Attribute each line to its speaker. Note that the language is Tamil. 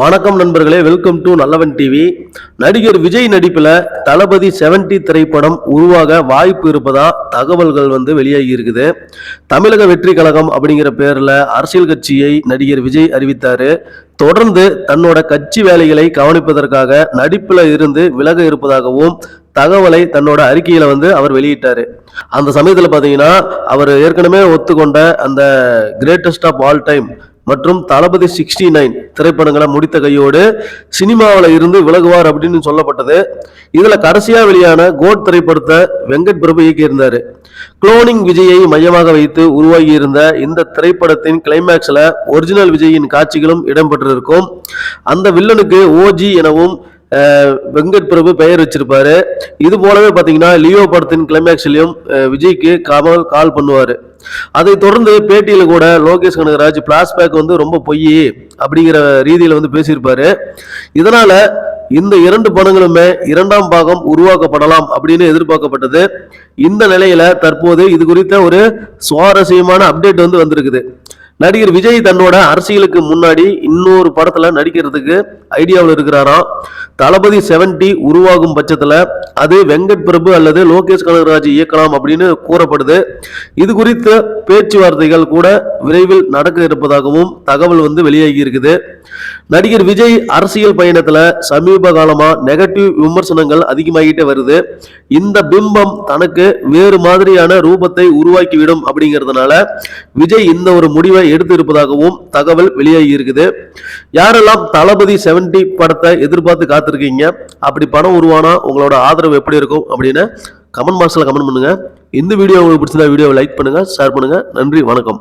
Speaker 1: வணக்கம் நண்பர்களே வெல்கம் டு நல்லவன் டிவி நடிகர் விஜய் நடிப்பில் தளபதி 70 திரைப்படம் உருவாக வாய்ப்பு இருப்பதா? தகவல்கள் வந்து வெளியாகி இருக்குது. தமிழக வெற்றி கழகம் அப்படிங்கிற பேரில் அரசியல் கட்சியை நடிகர் விஜய் அறிவித்தார். தொடர்ந்து தன்னோட கட்சி வேலைகளை கவனிப்பதற்காக நடிப்பில் இருந்து விலக இருப்பதாகவும் தகவலை தன்னோட அறிக்கையில வந்து அவர் வெளியிட்டாரு. அந்த சமயத்தில் பார்த்தீங்கன்னா அவர் ஏற்கனவே ஒத்துக்கொண்ட அந்த கிரேட்டஸ்ட் ஆஃப் ஆல் டைம் மற்றும் தளபதி சிக்ஸ்டி நைன் திரைப்படங்களை முடித்த கையோடு சினிமாவில் இருந்து விலகுவார் அப்படின்னு சொல்லப்பட்டது. இதில் கடைசியாக வெளியான கோட் திரைப்படத்தை வெங்கட் பிரபு இயக்கியிருந்தார். குளோனிங் விஜயை மையமாக வைத்து உருவாகி இருந்த இந்த திரைப்படத்தின் கிளைமேக்ஸில் ஒரிஜினல் விஜயின் காட்சிகளும் இடம்பெற்றிருக்கும். அந்த வில்லனுக்கு ஓஜி எனவும் வெங்கட் பிரபு பெயர் வச்சிருப்பாரு. இது போலவே பார்த்தீங்கன்னா லியோ படத்தின் கிளைமேக்ஸ்லையும் விஜய்க்கு கமல் கால் பண்ணுவார். அதை தொடர்ந்து பேட்டியில் கூட லோகேஷ் கனகராஜ் பிளாஷ்பேக் வந்து ரொம்ப பொய் அப்படிங்கிற ரீதியில் வந்து பேசியிருப்பாரு. இதனால இந்த இரண்டு படங்களுமே இரண்டாம் பாகம் உருவாக்கப்படலாம் அப்படின்னு எதிர்பார்க்கப்பட்டது. இந்த நிலையில தற்போது இது குறித்த ஒரு சுவாரஸ்யமான அப்டேட் வந்து வந்திருக்குது. நடிகர் விஜய் தன்னோட அரசியலுக்கு முன்னாடி இன்னொரு படத்துல நடிக்கிறதுக்கு ஐடியாவில் இருக்கிறாராம். தளபதி 70 உருவாகும் பட்சத்துல அது வெங்கட் பிரபு அல்லது லோகேஷ் கனகராஜ் இயக்கலாம் அப்படின்னு கூறப்படுது. இது குறித்த பேச்சுவார்த்தைகள் கூட விரைவில் நடக்க இருப்பதாகவும் தகவல் வந்து வெளியாகி இருக்குது. நடிகர் விஜய் அரசியல் பயணத்துல சமீப காலமா நெகட்டிவ் விமர்சனங்கள் அதிகமாகிட்டே வருது. இந்த பிம்பம் தனக்கு வேறு மாதிரியான ரூபத்தை உருவாக்கிவிடும் அப்படிங்கிறதுனால விஜய் இந்த ஒரு முடிவை எடுத்து இருப்பதாகவும் தகவல் வெளியாகி இருக்குது யாரெல்லாம் தளபதி 70 படத்தை எதிர்பார்த்து காத்திருக்கீங்க? அப்படி படம் உருவானா? உங்களோட ஆதரவு எப்படி இருக்கும் அப்படின்னு கமெண்ட் பாக்ஸில் கமெண்ட் பண்ணுங்கள் இந்த வீடியோ உங்களுக்கு பிடிச்சிருந்தா வீடியோவை லைக் பண்ணுங்கள் ஷேர் பண்ணுங்கள் நன்றி வணக்கம்.